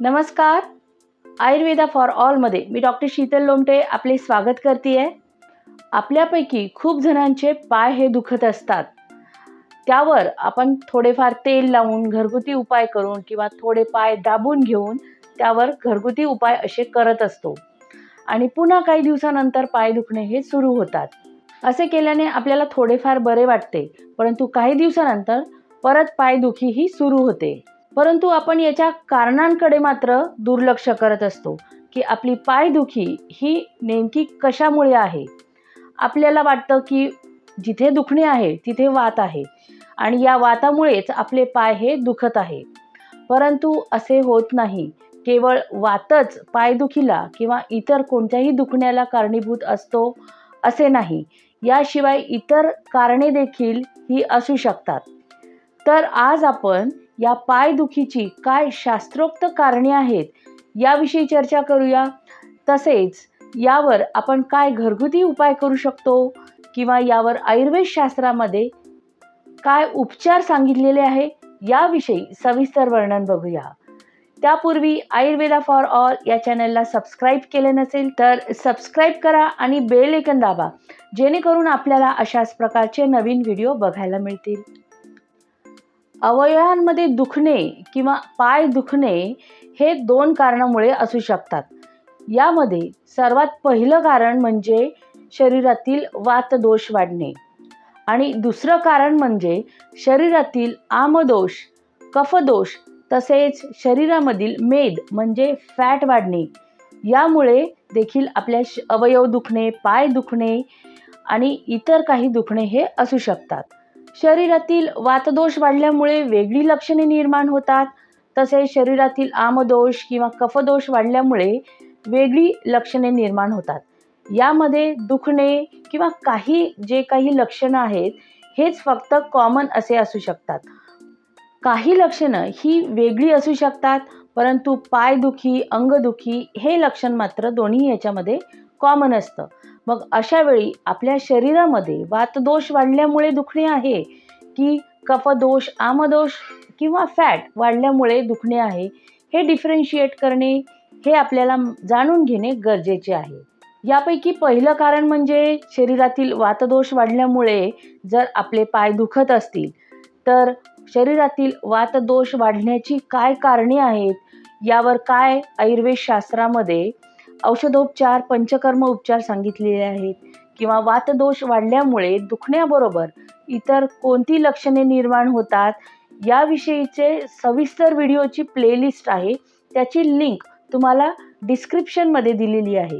नमस्कार. आयुर्वेदा फॉर ऑलमध्ये मी डॉक्टर शीतल लोमटे आपले स्वागत करते आहे आपल्यापैकी खूप जणांचे पाय हे दुखत असतात. त्यावर आपण थोडेफार तेल लावून घरगुती उपाय करून किंवा थोडे पाय दाबून घेऊन त्यावर घरगुती उपाय असे करत असतो. आणि पुन्हा काही दिवसानंतर पाय दुखणे हे सुरू होतात. असे केल्याने आपल्याला थोडेफार बरे वाटते परंतु काही दिवसानंतर परत पायदुखी ही सुरू होते. परंतु आपण याच्या कारणांकडे मात्र दुर्लक्ष करत असतो की आपली पायदुखी ही नेमकी कशामुळे आहे? आपल्याला वाटतं की जिथे दुखणे आहे तिथे वात आहे आणि या वातामुळेच आपले पाय हे दुखत आहे. परंतु असे होत नाही. केवळ वातच पायदुखीला किंवा इतर कोणत्याही दुखण्याला कारणीभूत असतो असे नाही. याशिवाय इतर कारणे देखील ही असू शकतात. तर आज आपण या पायदुखीची काय शास्त्रोक्त कारणे आहेत? याविषयी चर्चा करूया. तसेच यावर आपण काय घरगुती उपाय करू शकतो? किंवा यावर आयुर्वेद शास्त्रामध्ये काय उपचार सांगितलेले आहे? याविषयी सविस्तर वर्णन बघूया. त्यापूर्वी आयुर्वेदा फॉर ऑल या चॅनलला सबस्क्राईब केले नसेल तर सबस्क्राईब करा आणि बेल एकन दाबा जेणेकरून आपल्याला अशाच प्रकारचे नवीन व्हिडिओ बघायला मिळतील. अवयवांमध्ये दुखणे किंवा पाय दुखणे हे दोन कारणामुळे असू शकतात. यामध्ये सर्वात पहिलं कारण म्हणजे शरीरातील वातदोष वाढणे आणि दुसरं कारण म्हणजे शरीरातील आमदोष कफदोष तसेच शरीरामधील मेद म्हणजे फॅट वाढणे. यामुळे देखील आपल्या श अवयव दुखणे पाय दुखणे आणि इतर काही दुखणे हे असू शकतात. शरीरातील वातदोष वाढल्यामुळे वेगळी लक्षणे निर्माण होतात. तसेच शरीरातील आमदोष किंवा कफदोष वाढल्यामुळे वेगळी लक्षणे निर्माण होतात. यामध्ये दुखणे किंवा काही जे काही लक्षणं आहेत हेच फक्त कॉमन असे असू शकतात. काही लक्षणं ही वेगळी असू शकतात परंतु पायदुखी अंगदुखी हे लक्षण मात्र दोन्ही याच्यामध्ये कॉमन असतं. मग अशा वेळी आपल्या शरीरामध्ये वातदोष वाढल्यामुळे दुखणे आहे की कफदोष आमदोष किंवा फॅट वाढल्यामुळे दुखणे आहे हे डिफरन्शिएट करणे हे आपल्याला जाणून घेणे गरजेचे आहे. यापैकी पहिलं कारण म्हणजे शरीरातील वातदोष वाढल्यामुळे जर आपले पाय दुखत असतील तर शरीरातील वातदोष वाढण्याची काय कारणे आहेत यावर काय आयुर्वेद शास्त्रामध्ये औषधोपचार पंचकर्म उपचार सांगितलेले आहेत किंवा वातदोष वाढल्यामुळे दुखण्याबरोबर इतर कोणती लक्षणे निर्माण होतात याविषयीचे सविस्तर व्हिडिओची प्लेलिस्ट आहे. त्याची लिंक तुम्हाला डिस्क्रिप्शनमध्ये दिलेली आहे.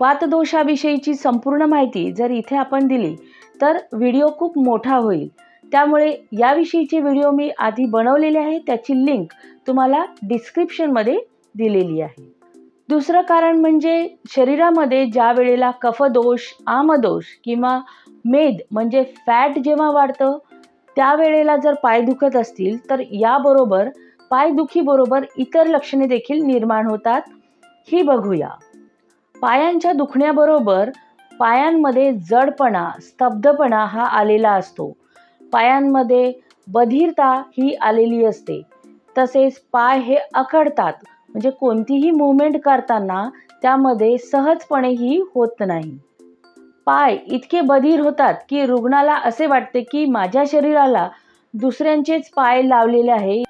वातदोषाविषयीची संपूर्ण माहिती जर इथे आपण दिली तर व्हिडिओ खूप मोठा होईल. त्यामुळे याविषयीचे व्हिडिओ मी आधी बनवलेले आहे. त्याची लिंक तुम्हाला डिस्क्रिप्शनमध्ये दिलेली आहे. दुसरं कारण म्हणजे शरीरामध्ये ज्या वेळेला कफदोष आमदोष किंवा मेद म्हणजे फॅट जेव्हा वाढतं त्यावेळेला जर पाय दुखत असतील तर याबरोबर पायदुखीबरोबर इतर लक्षणे देखील निर्माण होतात. ही बघूया. पायांच्या दुखण्याबरोबर पायांमध्ये जडपणा स्तब्धपणा हा आलेला असतो. पायांमध्ये बधिरता ही आलेली असते. तसेच पाय हे अकडतात म्हणजे कोणतीही मुवमेंट करताना त्यामध्ये सहजपणे ही होत नाही. पाय इतके बधीर होतात की रुग्णाला असे वाटते की माझ्या शरीराला दुसऱ्यांचेच पाय लावलेले आहे.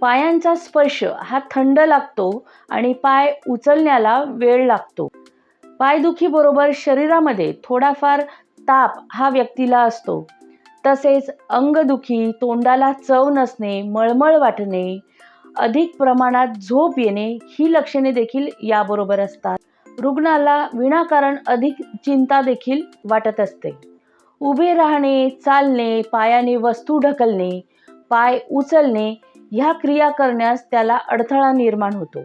पायांचा स्पर्श हा थंड लागतो आणि पाय उचलण्याला वेळ लागतो. पायदुखीबरोबर शरीरामध्ये थोडाफार ताप हा व्यक्तीला असतो. तसेच अंगदुखी तोंडाला चव नसणे मळमळ वाटणे अधिक प्रमाणात झोप येणे ही लक्षणे देखील याबरोबर असतात. रुग्णाला विनाकारण अधिक चिंता देखील वाटत असते. उभे राहणे चालणे पायाने वस्तू ढकलणे पाय उचलणे ह्या क्रिया करण्यास त्याला अडथळा निर्माण होतो.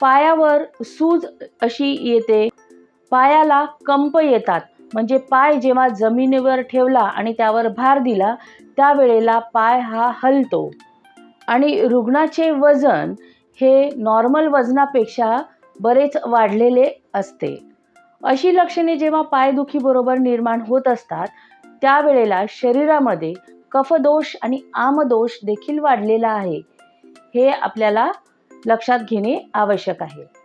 पायावर सूज अशी येते. पायाला कंप येतात. म्हणजे पाय जेव्हा जमिनीवर ठेवला आणि त्यावर भार दिला त्यावेळेला पाय हा हलतो. आणि रुग्णाचे वजन हे नॉर्मल वजनापेक्षा बरेच वाढलेले असते. अशी लक्षणे जेव्हा पायदुखीबरोबर निर्माण होत असतात त्यावेळेला शरीरामध्ये कफदोष आणि आमदोष देखील वाढलेला आहे हे आपल्याला लक्षात घेणे आवश्यक आहे.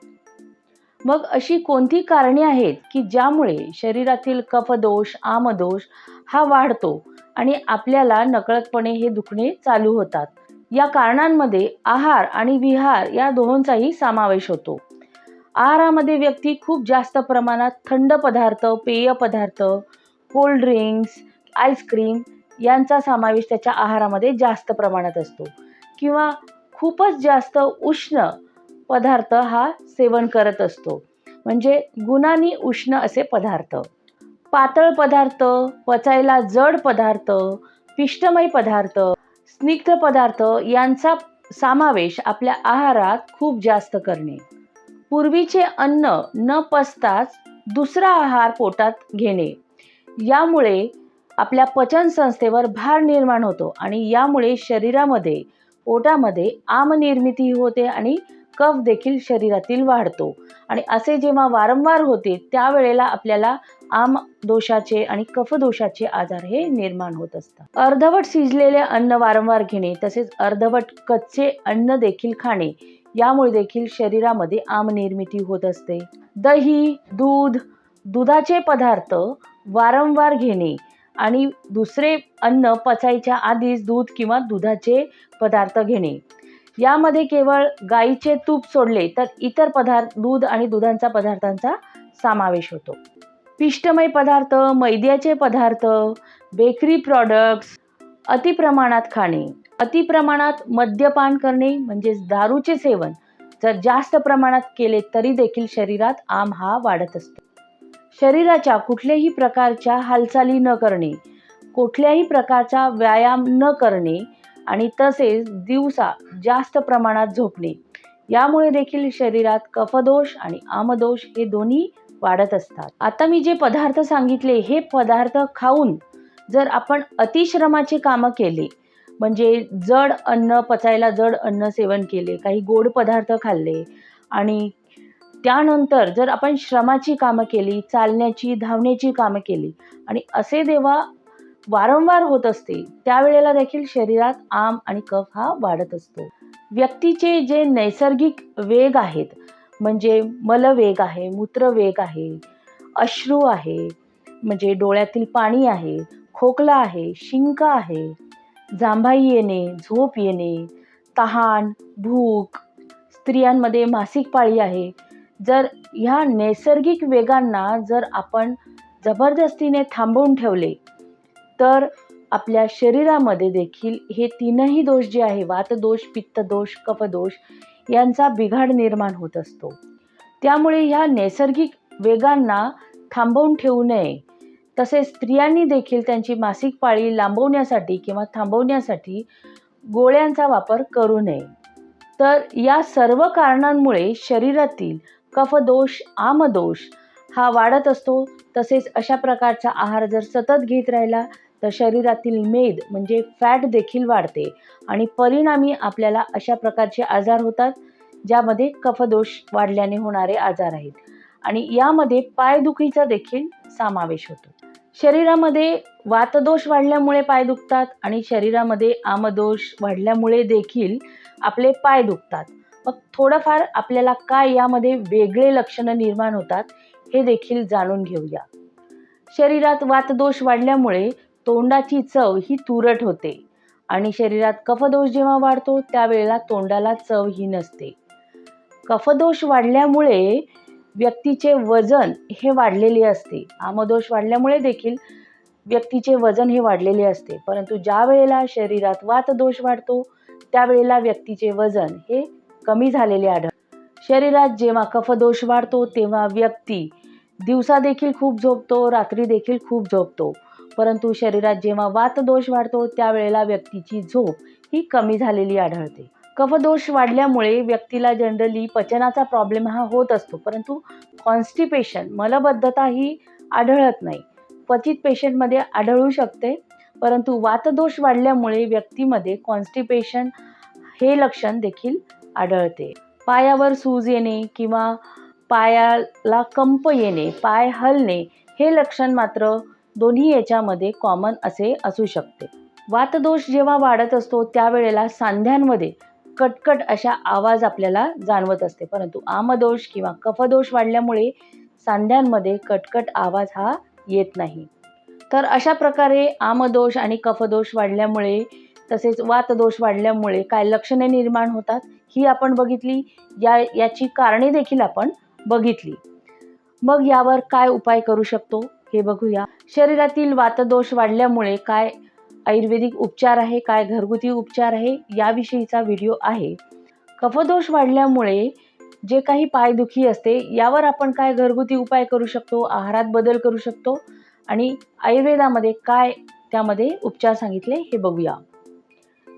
मग अशी कोणती कारणे आहेत की ज्यामुळे शरीरातील कफदोष आमदोष हा वाढतो आणि आपल्याला नकळतपणे हे दुखणे चालू होतात? या कारणांमध्ये आहार आणि विहार या दोहोंचाही समावेश होतो. आहारामध्ये व्यक्ती खूप जास्त प्रमाणात थंड पदार्थ पेय पदार्थ कोल्ड ड्रिंक्स आईस्क्रीम यांचा समावेश त्याच्या आहारामध्ये जास्त प्रमाणात असतो किंवा खूपच जास्त उष्ण पदार्थ हा सेवन करत असतो. म्हणजे गुणांनी उष्ण असे पदार्थ. पातळ पदार्थ पचायला जड पदार्थ पिष्टमय पदार्थ स्निग्ध पदार्थ यांचा समावेश आपल्या आहारात खूप जास्त करणे. पूर्वीचे अन्न न पचताच दुसरा आहार पोटात घेणे. यामुळे आपल्या पचन संस्थेवर भार निर्माण होतो आणि यामुळे शरीरामध्ये पोटामध्ये आमनिर्मिती होते आणि कफ देखील शरीरातील वाढतो. आणि असे जेव्हा वारंवार होते त्यावेळेला आपल्याला आम दोषाचे आणि कफदोषाचे आजार हे निर्माण होत असतात. अर्धवट शिजलेले अन्न वारंवार घेणे तसेच अर्धवट कच्चे अन्न देखील खाणे यामुळे देखील शरीरामध्ये आम निर्मिती होत असते. दही दूध दुधाचे पदार्थ वारंवार घेणे आणि दुसरे अन्न पचायच्या आधीच दूध किंवा दुधाचे पदार्थ घेणे. यामध्ये केवळ गाईचे तूप सोडले तर इतर पदार्थ दूध आणि दुधांचा पदार्थांचा समावेश होतो. पिष्टमय पदार्थ मैद्याचे पदार्थ बेकरी प्रॉडक्ट्स अतिप्रमाणात खाणे अतिप्रमाणात मद्यपान करणे म्हणजेच दारूचे सेवन जर जास्त प्रमाणात केले तरी देखील शरीरात आम हा वाढत असतो. शरीराच्या कुठल्याही प्रकारच्या हालचाली न करणे कुठल्याही प्रकारचा व्यायाम न करणे आणि तसेच दिवसा जास्त प्रमाणात झोपणे. यामुळे देखील शरीरात कफदोष आणि आमदोष हे दोन्ही वाढत असतात. आता मी जे पदार्थ सांगितले हे पदार्थ खाऊन जर आपण अतिश्रमाचे कामं केले म्हणजे जड अन्न पचायला जड अन्न सेवन केले काही गोड पदार्थ खाल्ले आणि त्यानंतर जर आपण श्रमाची कामं केली चालण्याची धावण्याची कामं केली आणि असे देवा वारंवार होत असते त्यावेळेला देखील शरीरात आम आणि कफ हा वाढत असतो. व्यक्तीचे जे नैसर्गिक वेग आहेत म्हणजे मलवेग आहे मूत्रवेग आहे अश्रू आहे म्हणजे डोळ्यातील पाणी आहे खोकला आहे शिंक आहे जांभाई येणे झोप येणे तहान भूक स्त्रियांमध्ये मासिक पाळी आहे. जर ह्या नैसर्गिक वेगांना जर आपण जबरदस्तीने थांबवून ठेवले तर आपल्या शरीरामध्ये देखील हे तीनही दोष जे आहे वातदोष पित्तदोष कफदोष यांचा बिघाड निर्माण होत असतो. त्यामुळे ह्या नैसर्गिक वेगांना थांबवून ठेवू नये. तसेच स्त्रियांनी देखील त्यांची मासिक पाळी लांबवण्यासाठी किंवा थांबवण्यासाठी गोळ्यांचा वापर करू नये. तर या सर्व कारणांमुळे शरीरातील कफदोष आमदोष हा वाढत असतो. तसेच अशा प्रकारचा आहार जर सतत घेत राहिला तर शरीरातील मेद म्हणजे फॅट देखील वाढते. आणि परिणामी आपल्याला अशा प्रकारचे आजार होतात ज्यामध्ये कफदोष वाढल्याने होणारे आजार आहेत. आणि यामध्ये पायदुखीचा देखील समावेश होतो. शरीरामध्ये वातदोष वाढल्यामुळे पाय दुखतात आणि शरीरामध्ये आमदोष वाढल्यामुळे देखील आपले पाय दुखतात. मग थोडंफार आपल्याला काय यामध्ये वेगळे लक्षणं निर्माण होतात हे देखील जाणून घेऊया. शरीरात वातदोष वाढल्यामुळे तोंडाची चव ही तुरट होते. आणि शरीरात कफदोष जेव्हा वाढतो त्यावेळेला तोंडाला चव ही नसते. कफदोष वाढल्यामुळे व्यक्तीचे वजन हे वाढलेले असते. आमदोष वाढल्यामुळे देखील व्यक्तीचे वजन हे वाढलेले असते. परंतु ज्या वेळेला शरीरात वातदोष वाढतो त्यावेळेला व्यक्तीचे वजन हे कमी झालेले आढळ शरीरात जेव्हा कफदोष वाढतो तेव्हा व्यक्ती दिवसा देखील खूप झोपतो रात्री देखील खूप झोपतो. परंतु शरीरात जेव्हा वातदोष वाढतो त्यावेळेला व्यक्तीची झोप ही कमी झालेली आढळते. कफदोष वाढल्यामुळे व्यक्तीला जनरली पचनाचा प्रॉब्लेम हा होत असतो परंतु कॉन्स्टिपेशन मलबद्धता ही आढळत नाही. क्वचित पेशंटमध्ये आढळू शकते परंतु वातदोष वाढल्यामुळे व्यक्तीमध्ये कॉन्स्टिपेशन हे लक्षण देखील आढळते. पायावर सूज येणे किंवा पायाला कंप येणे पाय हलणे हे लक्षण मात्र दोन्ही याच्यामध्ये कॉमन असे असू शकते. वातदोष जेव्हा वाढत असतो त्यावेळेला सांध्यांमध्ये कटकट अशा आवाज आपल्याला जाणवत असते. परंतु आमदोष किंवा कफदोष वाढल्यामुळे सांध्यांमध्ये कटकट आवाज हा येत नाही. तर अशा प्रकारे आमदोष आणि कफदोष वाढल्यामुळे तसेच वातदोष वाढल्यामुळे काय लक्षणे निर्माण होतात ही आपण बघितली. या याची कारणे देखील आपण बघितली. मग यावर काय उपाय करू शकतो? हे बघूया. शरीरातील वातदोष वाढल्यामुळे काय आयुर्वेदिक उपचार आहे काय घरगुती उपचार आहे याविषयीचा व्हिडिओ आहे. कफदोष वाढल्यामुळे जे काही पायदुखी असते यावर आपण काय घरगुती उपाय करू शकतो आहारात बदल करू शकतो आणि आयुर्वेदामध्ये काय त्यामध्ये उपचार सांगितले हे बघूया.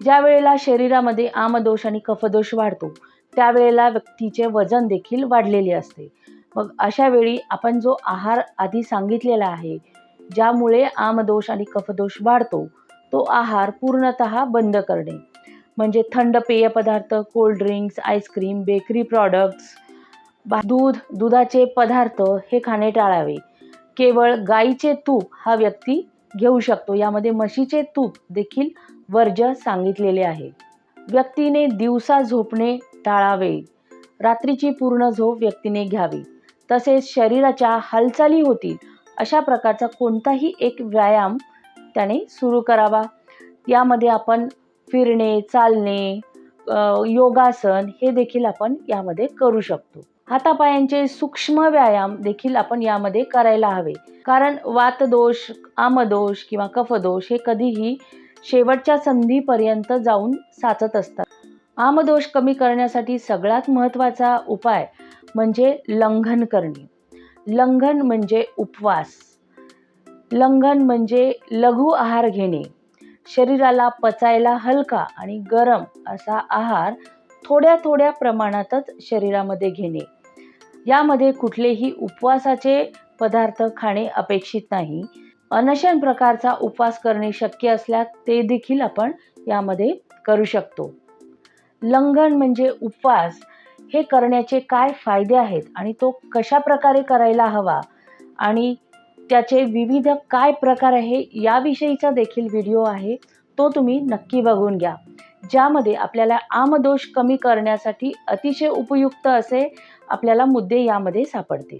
ज्या वेळेला शरीरामध्ये आमदोष आणि कफदोष वाढतो त्यावेळेला व्यक्तीचे वजन देखील वाढलेले असते. मग अशा वेळी आपण जो आहार आधी सांगितलेला आहे ज्यामुळे आमदोष आणि कफदोष वाढतो तो आहार पूर्णत बंद करणे. म्हणजे थंड पेय पदार्थ cold drinks ice cream bakery products दूध दुधाचे पदार्थ हे खाणे टाळावे. केवळ गाईचे तूप हा व्यक्ती घेऊ शकतो. यामध्ये म्हशीचे तूप देखील वर्ज्य सांगितलेले आहे. व्यक्तीने दिवसा झोपणे टाळावे. रात्रीची पूर्ण झोप व्यक्तीने घ्यावी. तसेच शरीराच्या हालचाली होतील अशा प्रकारचा कोणताही एक व्यायाम त्याने सुरू करावा. यामध्ये आपण फिरणे चालणे योगासन हे देखील आपण यामध्ये करू शकतो. हातापायांचे सूक्ष्म व्यायाम देखील आपण यामध्ये करायला हवे. कारण वातदोष आमदोष किंवा कफदोष हे कधीही शेवटच्या संधीपर्यंत जाऊन साचत असतात. आमदोष कमी करण्यासाठी सगळ्यात महत्त्वाचा उपाय म्हणजे लंघन करणे. लंघन म्हणजे उपवास. लंघन म्हणजे लघु आहार घेणे. शरीराला पचायला हलका आणि गरम असा आहार थोड्या थोड्या प्रमाणातच शरीरामध्ये घेणे. यामध्ये कुठलेही उपवासाचे पदार्थ खाणे अपेक्षित नाही. अनशन प्रकारचा उपवास करणे शक्य असल्यास ते देखील आपण यामध्ये करू शकतो. लंघन म्हणजे उपवास हे करण्याचे काय फायदे आहेत आणि तो कशा प्रकारे करायला हवा आणि त्याचे विविध काय प्रकार आहे याविषयीचा देखील व्हिडिओ आहे तो तुम्ही नक्की बघून घ्या. ज्यामध्ये आपल्याला आमदोष कमी करण्यासाठी अतिशय उपयुक्त असे आपल्याला मुद्दे यामध्ये सापडतील.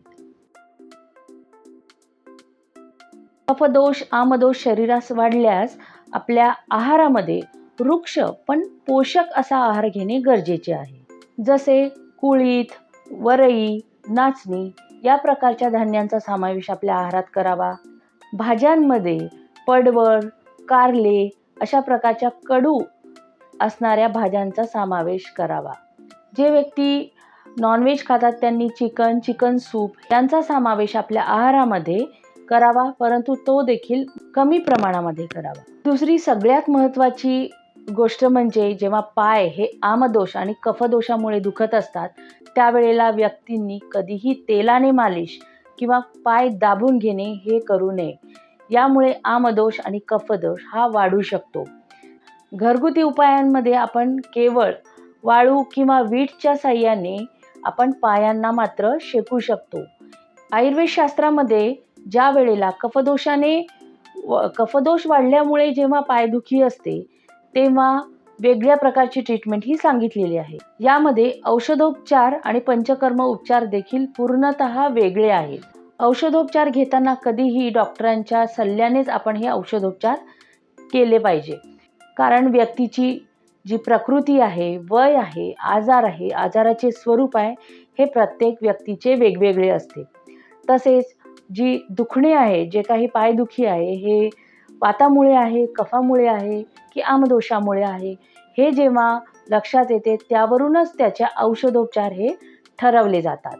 अपदोष आमदोष शरीरास वाढल्यास आपल्या आहारामध्ये वृक्ष पण पोषक असा आहार घेणे गरजेचे आहे. जसे कुळीत वरई नाचणी या प्रकारच्या धान्यांचा समावेश आपल्या आहारात करावा. भाज्यांमध्ये पडवळ कारले अशा प्रकारच्या कडू असणाऱ्या भाज्यांचा समावेश करावा. जे व्यक्ती नॉनव्हेज खातात त्यांनी चिकन चिकन सूप यांचा समावेश आपल्या आहारामध्ये करावा परंतु तो देखील कमी प्रमाणामध्ये करावा. दुसरी सगळ्यात महत्त्वाची गोष्ट म्हणजे जेव्हा पाय हे आमदोष आणि कफदोषामुळे दुखत असतात त्यावेळेला व्यक्तींनी कधीही तेलाने मालिश किंवा पाय दाबून घेणे हे करू नये. यामुळे आमदोष आणि कफदोष हा वाढू शकतो. घरगुती उपायांमध्ये आपण केवळ वाळू किंवा वीटच्या साह्याने आपण पायांना मात्र शेकू शकतो. आयुर्वेद शास्त्रामध्ये ज्या वेळेला कफदोषाने कफदोष वाढल्यामुळे जेव्हा पायदुखी असते तेव्हा वेगळ्या प्रकारची ट्रीटमेंट ही सांगितलेली आहे. यामध्ये औषधोपचार आणि पंचकर्म उपचार देखील पूर्णत वेगळे आहेत. औषधोपचार घेताना कधीही डॉक्टरांच्या सल्ल्यानेच आपण हे औषधोपचार केले पाहिजे. कारण व्यक्तीची जी प्रकृती आहे वय आहे आजार आहे आजाराचे स्वरूप आहे हे प्रत्येक व्यक्तीचे वेगवेगळे असते. तसेच जी दुखणे आहे जे काही पायदुखी आहे हे वातामुळे आहे कफामुळे आहे की आमदोषामुळे आहे. हे जेव्हा लक्षात येते त्यावरूनच त्याचे औषधोपचार हे ठरवले जातात.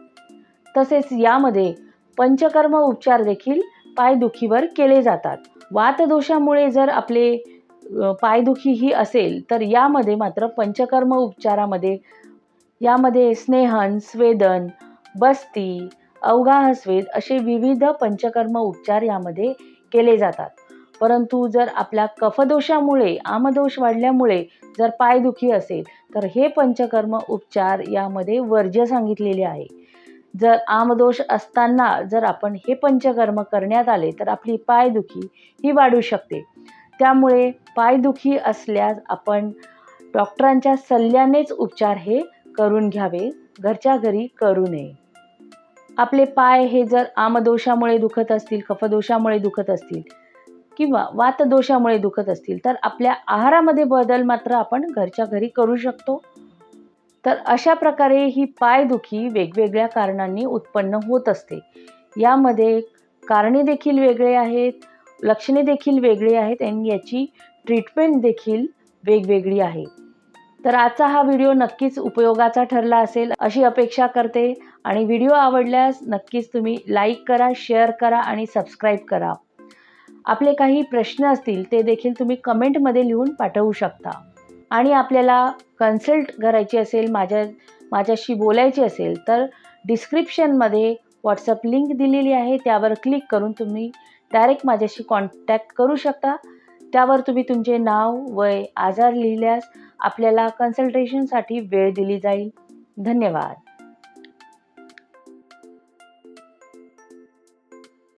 तसेच यामध्ये पंचकर्म उपचार देखील पायदुखीवर केले जातात. वातदोषामुळे जर आपले पायदुखी ही असेल तर यामध्ये मात्र पंचकर्म उपचारामध्ये यामध्ये स्नेहन स्वेदन बस्ती अवगाहस्वेद असे विविध पंचकर्म उपचार यामध्ये केले जातात. परंतु जर आपल्या कफदोषामुळे आमदोष वाढल्यामुळे जर पायदुखी असेल तर हे पंचकर्म उपचार यामध्ये वर्ज्य सांगितलेले आहे. जर आमदोष असताना जर आपण हे पंचकर्म करण्यात आले तर आपली पायदुखी ही वाढू शकते. त्यामुळे पायदुखी असल्यास आपण डॉक्टरांच्या सल्ल्यानेच उपचार हे करून घ्यावे. घरच्या घरी करू नये. आपले पाय हे जर आमदोषामुळे दुखत असतील कफदोषामुळे दुखत असतील किंवा वातदोषामुळे दुखत असतील तर आपल्या आहारामध्ये बदल मात्र आपण घरच्या घरी करू शकतो. तर अशा प्रकारे ही पायदुखी वेगवेगळ्या कारणांनी उत्पन्न होत असते. यामध्ये कारणे देखील वेगळे आहेत लक्षणे देखील वेगळी आहेत आणि याची ट्रीटमेंट देखील वेगवेगळी आहे. तर आजचा हा व्हिडिओ नक्कीच उपयोगाचा ठरला असेल अशी अपेक्षा करते. आणि व्हिडिओ आवडल्यास नक्कीच तुम्ही लाईक करा शेअर करा आणि सबस्क्राईब करा. आपले काही प्रश्न असतील ते देखील तुम्ही कमेंटमध्ये लिहून पाठवू शकता. आणि आपल्याला कन्सल्ट करायची असेल माझ्या माझ्याशी बोलायची असेल तर डिस्क्रिप्शनमध्ये व्हॉट्सअप लिंक दिलेली आहे त्यावर क्लिक करून तुम्ही डायरेक्ट माझ्याशी कॉन्टॅक्ट करू शकता. त्यावर तुम्ही तुमचे नाव वय आजार लिहिल्यास आपल्याला कन्सल्टेशनसाठी वेळ दिली जाईल. धन्यवाद.